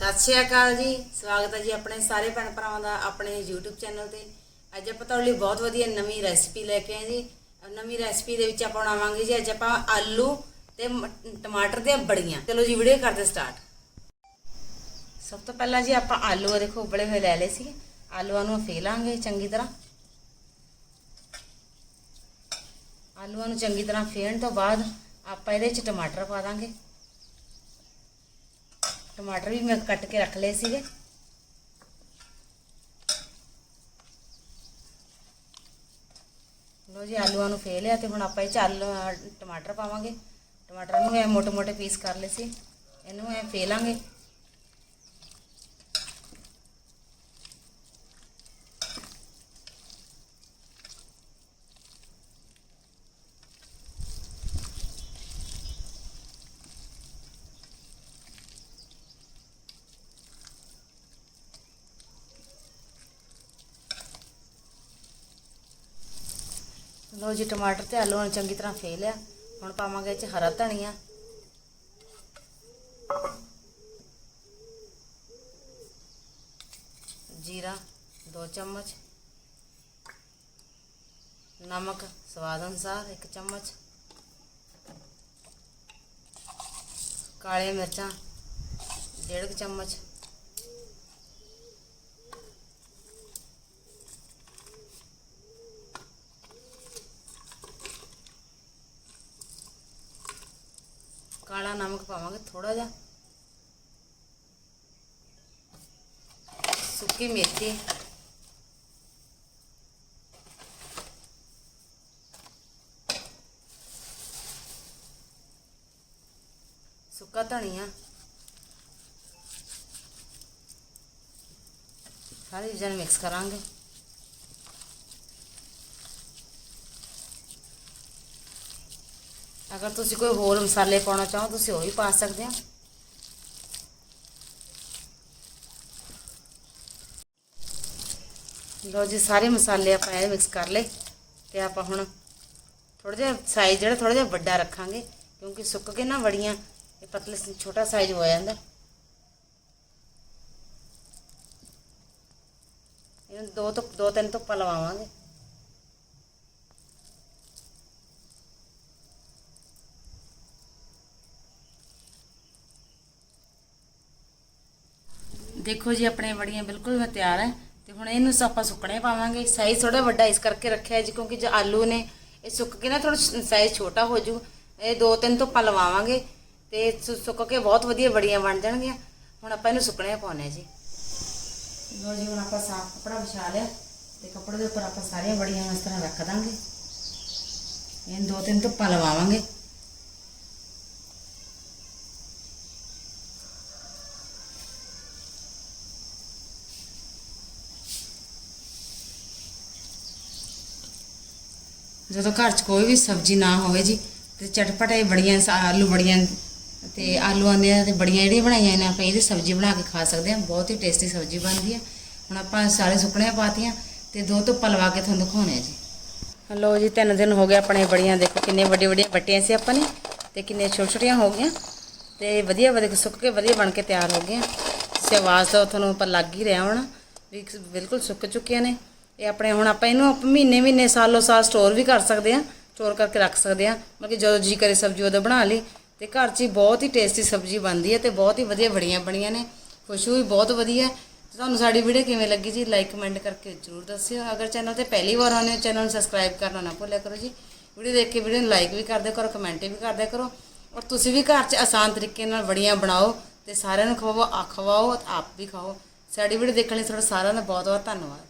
ਸਤਿ ਸ਼੍ਰੀ ਅਕਾਲ ਜੀ। ਸਵਾਗਤ ਹੈ ਜੀ ਆਪਣੇ ਸਾਰੇ ਭੈਣ ਭਰਾਵਾਂ ਦਾ ਆਪਣੇ YouTube ਚੈਨਲ ਤੇ। ਅੱਜ ਆਪਾਂ ਤੁਹਾਡੇ ਲਈ ਬਹੁਤ ਵਧੀਆ ਨਵੀਂ ਰੈਸਪੀ ਲੈ ਕੇ ਆਏ ਜੀ। ਨਵੀਂ ਰੈਸਪੀ ਦੇ ਵਿੱਚ ਆਪਾਂ ਬਣਾਵਾਂਗੇ ਜੀ, ਅੱਜ ਆਪਾਂ ਆਲੂ ਤੇ ਟਮਾਟਰ ਦੀਆਂ ਬੜੀਆਂ। ਚਲੋ ਜੀ ਵੀਡੀਓ ਕਰਦੇ ਸਟਾਰਟ ਸਭ ਤੋਂ ਪਹਿਲਾਂ ਜੀ ਆਪਾਂ ਆਲੂ ਦੇਖੋ, ਉਬਲੇ ਹੋਏ ਲੈ ਲਏ ਸੀ ਆਲੂਆਂ ਨੂੰ ਫੇਲਾਂਗੇ ਚੰਗੀ ਤਰ੍ਹਾਂ। ਆਲੂਆਂ ਨੂੰ ਚੰਗੀ ਤਰ੍ਹਾਂ ਫੇਲਣ ਤੋਂ ਬਾਅਦ ਆਪਾਂ ਇਹਦੇ ਵਿੱਚ ਟਮਾਟਰ ਪਾ ਦਾਂਗੇ। ਟਮਾਟਰ ਵੀ ਮੈਂ ਕੱਟ ਕੇ ਰੱਖ ਲਏ ਸੀਗੇ। ਲੋ ਜੀ, ਆਲੂਆਂ ਨੂੰ ਫੇ ਲਿਆ ਤੇ ਹੁਣ ਆਪਾਂ ਇਹ ਚੱਲ ਟਮਾਟਰ ਪਾਵਾਂਗੇ। ਟਮਾਟਰ ਨੂੰ ਐ ਮੋਟੇ ਮੋਟੇ ਪੀਸ ਕਰ ਲਏ ਸੀ। ਇਹਨੂੰ ਐ ਫੇ ਲਾਂਗੇ ਲੋ ਜੀ, ਟਮਾਟਰ ਤੇ ਆਲੂ ਨੂੰ ਚੰਗੀ ਤਰ੍ਹਾਂ ਫੇ ਲਿਆ। ਹੁਣ ਪਾਵਾਂਗੇ ਇਹ ਚ ਹਰਾ ਧਨੀਆ। ਜੀਰਾ 2 ਚਮਚ। ਨਮਕ, ਸਵਾਦ ਅਨੁਸਾਰ 1 ਚਮਚ। ਕਾਲੇ ਮਿਰਚਾਂ 1.5 ਚਮਚ। ਕਾਲਾ ਨਮਕ ਪਾਵਾਂਗੇ ਥੋੜਾ ਜਿਹਾ ਸੁੱਕੀ ਮੇਥੀ ਸੁੱਕਾ ਧਨੀਆ ਸਾਰੀ ਚੀਜ਼ਾਂ ਨੂੰ ਮਿਕਸ ਕਰਾਂਗੇ ਅਗਰ ਤੁਸੀਂ ਕੋਈ ਹੋਰ ਮਸਾਲੇ ਪਾਉਣਾ ਚਾਹੋ, ਤੁਸੀਂ ਉਹ ਵੀ ਪਾ ਸਕਦੇ ਹੋ। ਲੋ ਜੀ, ਸਾਰੇ ਮਸਾਲੇ ਆਪਾਂ ਇਹ ਮਿਕਸ ਕਰ ਲਏ ਤੇ ਆਪਾਂ ਹੁਣ ਥੋੜਾ ਜਿਹਾ ਸਾਈਜ਼ ਜਿਹੜਾ ਥੋੜਾ ਜਿਹਾ ਵੱਡਾ ਰੱਖਾਂਗੇ, ਕਿਉਂਕਿ ਸੁੱਕ ਕੇ ਨਾ ਵੜੀਆਂ, ਇਹ ਪਤਲੇ ਛੋਟਾ ਸਾਈਜ਼ ਹੋ ਜਾਂਦਾ। ਇਹਨੂੰ ਦੋ ਤੋਂ ਦੋ ਤਿੰਨ ਧੁੱਪਾਂ ਲਵਾਵਾਂਗੇ। ਦੇਖੋ ਜੀ, ਆਪਣੇ ਵੜੀਆਂ ਬਿਲਕੁਲ ਮੈਂ ਤਿਆਰ ਹੈ ਤੇ ਹੁਣ ਇਹਨੂੰ ਆਪਾਂ ਸੁੱਕਣੇ ਪਾਵਾਂਗੇ। ਸਾਈਜ਼ ਥੋੜਾ ਵੱਡਾ ਇਸ ਕਰਕੇ ਰੱਖਿਆ ਜੀ, ਕਿਉਂਕਿ ਜੇ ਆਲੂ ਨੇ ਇਹ ਸੁੱਕ ਕੇ ਨਾ ਥੋੜਾ ਸਾਈਜ਼ ਛੋਟਾ ਹੋ ਜੂ ਇਹ ਦੋ ਤਿੰਨ ਧੁੱਪਾਂ ਲਵਾਵਾਂਗੇ ਤੇ ਸੁੱਕ ਕੇ ਬਹੁਤ ਵਧੀਆ ਵੜੀਆਂ ਬਣ ਜਾਣਗੀਆਂ। ਹੁਣ ਆਪਾਂ ਇਹਨੂੰ ਸੁੱਕਣੇ ਪਾਉਣੇ ਆ ਜੀ। ਲੋ ਜੀ, ਹੁਣ ਆਪਾਂ ਸਾਫ਼ ਕੱਪੜਾ ਵਿਛਾ ਲਿਆ ਤੇ ਕੱਪੜੇ ਦੇ ਉੱਪਰ ਆਪਾਂ ਸਾਰੀਆਂ ਬੜੀਆਂ ਇਸ ਤਰ੍ਹਾਂ ਰੱਖ ਦਾਂਗੇ। ਇਹਨੂੰ ਦੋ ਤਿੰਨ ਧੁੱਪਾਂ ਲਵਾਵਾਂਗੇ। ਜਦੋਂ ਘਰ 'ਚ ਕੋਈ ਵੀ ਸਬਜ਼ੀ ਨਾ ਹੋਵੇ ਜੀ, ਤੇ ਚਟਪਟੇ ਬੜੀਆਂ ਸ- ਆਲੂ ਬੜੀਆਂ, ਤੇ ਆਲੂਆਂ ਦੀਆਂ ਤੇ ਬੜੀਆਂ ਜਿਹੜੀਆਂ ਬਣਾਈਆਂ ਨੇ, ਆਪਾਂ ਇਹਦੀ ਸਬਜ਼ੀ ਬਣਾ ਕੇ ਖਾ ਸਕਦੇ ਹਾਂ ਬਹੁਤ ਹੀ ਟੇਸਟੀ ਸਬਜ਼ੀ ਬਣਦੀ ਹੈ ਹੁਣ ਆਪਾਂ ਸਾਰੇ ਸੁੱਕਣੇ ਪਾਤੀਆਂ ਤੇ ਦੋ ਧੁੱਪਾਂ ਲਵਾ ਕੇ ਤੁਹਾਨੂੰ ਦਿਖਾਉਣੇ ਆ ਜੀ। ਲੋ ਜੀ, ਤਿੰਨ ਦਿਨ ਹੋ ਗਏ ਆਪਣੇ ਬੜੀਆਂ, ਦੇਖੋ ਕਿੰਨੇ ਵੱਡੇ ਵੱਡੀਆਂ ਵੱਟੀਆਂ ਸੀ ਆਪਾਂ ਨੇ, ਤੇ ਕਿੰਨੇ ਛੋਟੀਆਂ ਛੋਟੀਆਂ ਹੋ ਗਈਆਂ। ਤੇ ਵਧੀਆ ਵਧੀਆ, ਸੁੱਕ ਕੇ ਵਧੀਆ ਬਣ ਕੇ ਤਿਆਰ ਹੋ ਗਈਆਂ ਤੇ ਆਵਾਜ਼ ਤਾਂ ਤੁਹਾਨੂੰ ਉੱਪਰ ਲੱਗ ਹੀ ਰਿਹਾ ਹੋਣਾ, ਵੀ ਬਿਲਕੁਲ ਸੁੱਕ ਚੁੱਕੀਆਂ ਨੇ। ਇਹ ਆਪਣੇ ਹੁਣ ਆਪਾਂ ਇਹਨੂੰ ਆਪਾਂ ਮਹੀਨੇ ਮਹੀਨੇ ਸਾਲੋ ਸਾਲ ਸਟੋਰ ਵੀ ਕਰ ਸਕਦੇ ਆ ਸਟੋਰ ਕਰਕੇ ਰੱਖ ਸਕਦੇ ਆ ਮਤਲਬ ਕਿ ਜਦੋਂ ਜੀ ਕਰੇ ਸਬਜ਼ੀ ਉਦੋਂ ਬਣਾ ਲਈ। ਤੇ ਘਰ 'ਚ ਹੀ ਬਹੁਤ ਹੀ ਟੇਸਟੀ ਸਬਜ਼ੀ ਬਣਦੀ ਹੈ ਤੇ ਬਹੁਤ ਹੀ ਵਧੀਆ ਬੜੀਆਂ ਬਣੀਆਂ ਨੇ। ਖੁਸ਼ਬੂ ਵੀ ਬਹੁਤ ਵਧੀਆ ਤੁਹਾਨੂੰ ਸਾਡੀ ਵੀਡੀਓ ਕਿਵੇਂ ਲੱਗੀ ਜੀ ਲਾਈਕ ਕਮੈਂਟ ਕਰਕੇ ਜਰੂਰ ਦੱਸਿਓ। ਅਗਰ ਚੈਨਲ ਤੇ ਪਹਿਲੀ ਵਾਰ ਆਉਂਦੇ ਹੋ ਚੈਨਲ ਨੂੰ ਸਬਸਕ੍ਰਾਈਬ ਕਰਨਾ ਨਾ ਭੁੱਲਿਆ ਕਰੋ ਜੀ। ਵੀਡੀਓ ਦੇਖ ਕੇ ਵੀਡੀਓ ਨੂੰ ਲਾਈਕ ਵੀ ਕਰਦੇ ਕਰੋ ਕਮੈਂਟ ਵੀ ਕਰਦੇ ਕਰੋ। ਔਰ ਤੁਸੀਂ ਵੀ ਘਰ 'ਚ ਆਸਾਨ ਤਰੀਕੇ ਨਾਲ ਬੜੀਆਂ ਬਣਾਓ ਤੇ ਸਾਰਿਆਂ ਨੂੰ ਖਵਾਓ ਆ ਖਵਾਓ ਆਪ ਵੀ ਖਾਓ। ਸਾਡੀ ਵੀਡੀਓ ਦੇਖਣ ਲਈ ਤੁਹਾਡਾ ਸਾਰਿਆਂ ਦਾ ਬਹੁਤ ਬਹੁਤ ਧੰਨਵਾਦ।